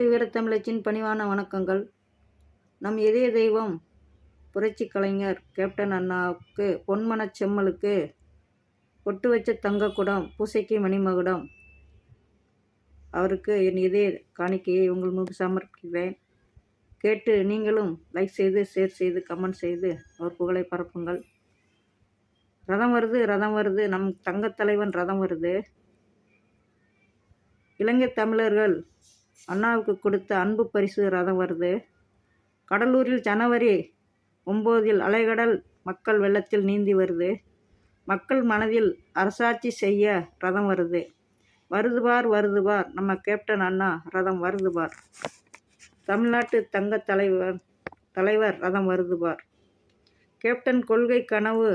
வீரத்தமிழச்சின் பணிவான வணக்கங்கள். நம் இதய தெய்வம் புரட்சி கலைஞர் கேப்டன் அண்ணாவுக்கு பொன்மனச் செம்மலுக்கு ஒட்டு வச்ச தங்கக்குடம் பூசைக்கு மணிமகுடம் அவருக்கு என் இதய காணிக்கையை உங்கள் முன்பு சமர்ப்பிக்கிறேன். கேட்டு நீங்களும் லைக் செய்து ஷேர் செய்து கமெண்ட் செய்து அவர் புகழை பரப்புங்கள். ரதம் வருது ரதம் வருது. நம் தங்கத் தலைவன் ரதம் வருது. இலங்கை தமிழர்கள் அண்ணாவுக்கு கொடுத்த அன்பு பரிசு ரதம் வருது. கடலூரில் ஜனவரி ஒம்போதில் அலைகடல் மக்கள் வெள்ளத்தில் நீந்தி வருது. மக்கள் மனதில் அரசாட்சி செய்ய ரதம் வருது. வருது பார் வருது பார் நம்ம கேப்டன் அண்ணா ரதம் வருது பார் தமிழ்நாட்டு தங்க தலைவர் தலைவர் ரதம் வருது பார் கேப்டன் கொள்கை கனவு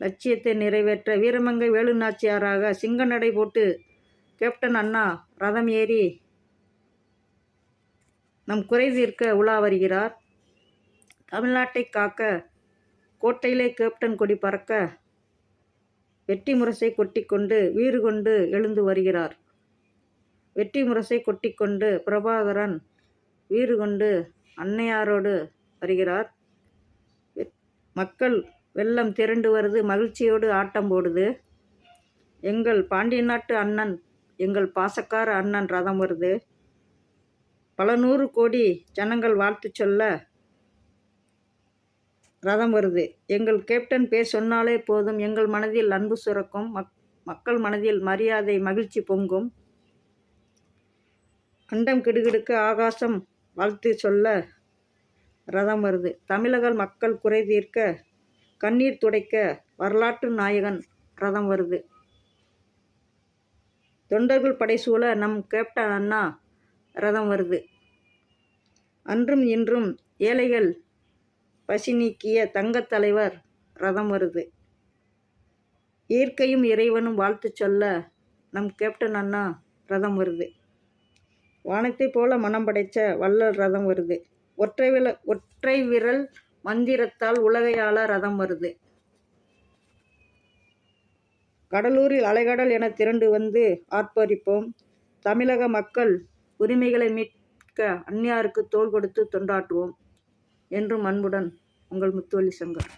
லட்சியத்தை நிறைவேற்ற வீரமங்கை வேலுநாச்சியாராக சிங்க நடை போட்டு கேப்டன் அண்ணா ரதம் ஏறி நம் குறை தீர்க்க உலா வருகிறார். தமிழ்நாட்டை காக்க கோட்டையிலே கேப்டன் கொடி பறக்க வெற்றி முரசை கொட்டிக்கொண்டு வீறு கொண்டு எழுந்து வருகிறார். வெற்றி முரசை கொட்டிக்கொண்டு பிரபாகரன் வீறு கொண்டு அன்னையாரோடு வருகிறார். மக்கள் வெள்ளம் திரண்டு வருது மகிழ்ச்சியோடு ஆட்டம் போடுது. எங்கள் பாண்டிய நாட்டு அண்ணன் எங்கள் பாசக்கார அண்ணன் ரதம் வருது. பல நூறு கோடி ஜனங்கள் வாழ்த்து சொல்ல ரதம் வருது. எங்கள் கேப்டன் பேர் சொன்னாலே போதும். எங்கள் மனதில் அன்பு சுரக்கும். மக் மக்கள் மனதில் மரியாதை மகிழ்ச்சி பொங்கும். அண்டம் கிடுகிடுக்க ஆகாசம் வாழ்த்து சொல்ல ரதம் வருது. தமிழக மக்கள் குறை தீர்க்க கண்ணீர் துடைக்க வரலாற்று நாயகன் ரதம் வருது. தொண்டர்கள் படைசூழ நம் கேப்டன் அண்ணா ரதம் வருது. அன்றும் இன்றும் ஏழைகள் பசி நீக்கிய தங்கத் தலைவர் ரதம் வருது. இயற்கையும் இறைவனும் வாழ்த்து சொல்ல நம் கேப்டன் அண்ணா ரதம் வருது. வானத்தை போல மனம் படைத்த வள்ளல் ரதம் வருது. ஒற்றை வில ஒற்றை விரல் மந்திரத்தால் உலகையாள ரதம் வருது. கடலூரில் அலைகடல் என திரண்டு வந்து ஆர்ப்பரிப்போம் தமிழக மக்கள் உரிமைகளை மீட்க அந்நியாருக்கு தோள் கொடுத்து தொண்டாற்றுவோம் என்றும் அன்புடன் உங்கள் முத்துவள்ளி சங்கர்.